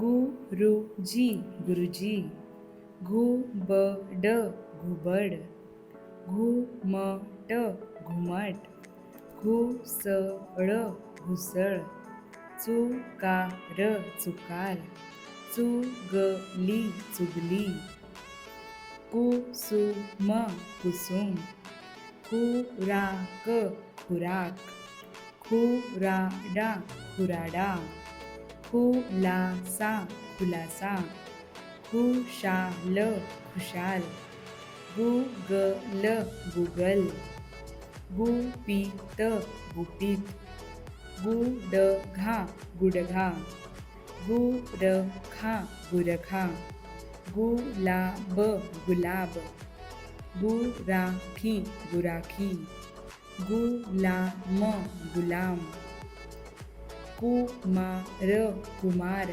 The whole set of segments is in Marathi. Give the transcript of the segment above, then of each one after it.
गुरुजी गुरुजी. घुबड घुबड घुमट घुमट घुसळ घुसळ. चुकार चुकार. चुगली चुगली. कुसुम कुसुम. खुराक खुराक खुराडा खुराडा खुलासा खुलासा। खुशाल खुशाल। Google Google. गुपित गुपित। गुडघा गुडघा। गुरखा गुरखा। गुलाब गुलाब। गुराखी गुराखी। गुलाम गुलाम। कुमार कुमार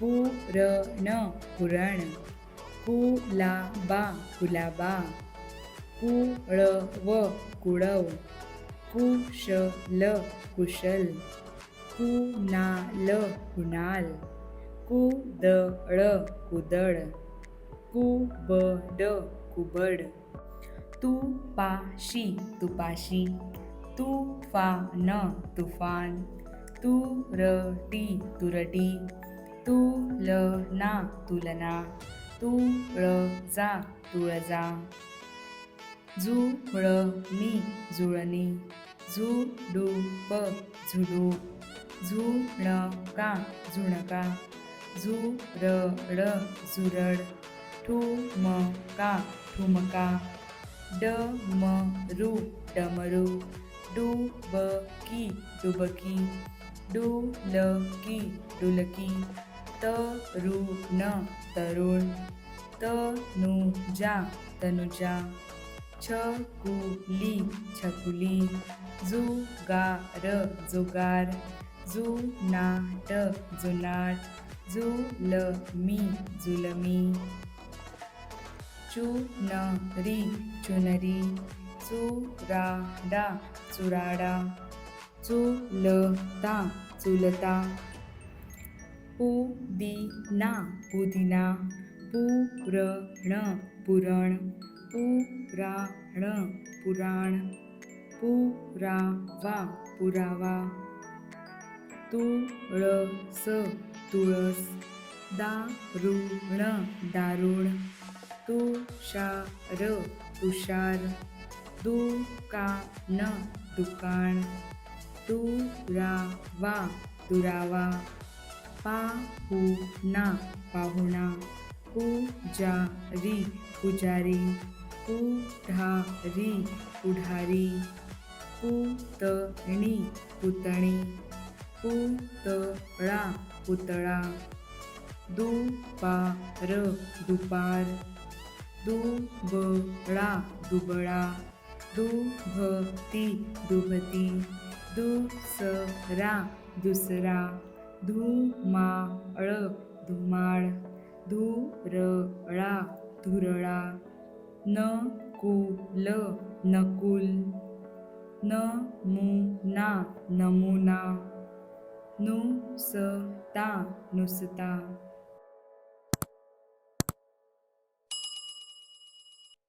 पुरण पुरण कुलाबा कुलाबा कुळव कुळव कुशल कुशल कुणाल कुणाल कुदळ कुदळ कुबड कुबड तुपाशी तुपाशी तुफान तुफान तुरटी तुरटी तुलना तुलना तुळजा तुळजा. जुळणी जुळणी झुडूप झुडूप झुणका झुणका झुरड झुरड ठुमका ठुमका. डमरू डमरू. डुबकी डुबकी. डुलकी डुलकी तरुण तरुण तनुजा तनुजा छकुली छकुली जुगार जुगार जुनाट जुनाट जुलमी जुलमी चुनरी चुनरी चुराडा चुराडा चुलता चुलता। पुदिना पुदिना। पुरण पुरण। पुराण पुराण। पुरावा पुरावा। तुळस तुळस। दारुण दारुण। तुषार तुषार। दुकान दुकान। दुरावा दुरावा. पाहुणा पाहुणा पुजारी पुजारी. पुढारी पुढारी. पुतणी पुतणी पुतळा पुतळा. दुपार दुपार. दुबळा दुबळा. दुभती दुभती. दुसरा दुसरा धुमाळ धुमाळ धुरळा धुरळा नकुल नकुल नमुना नमुना नुसता नुसता.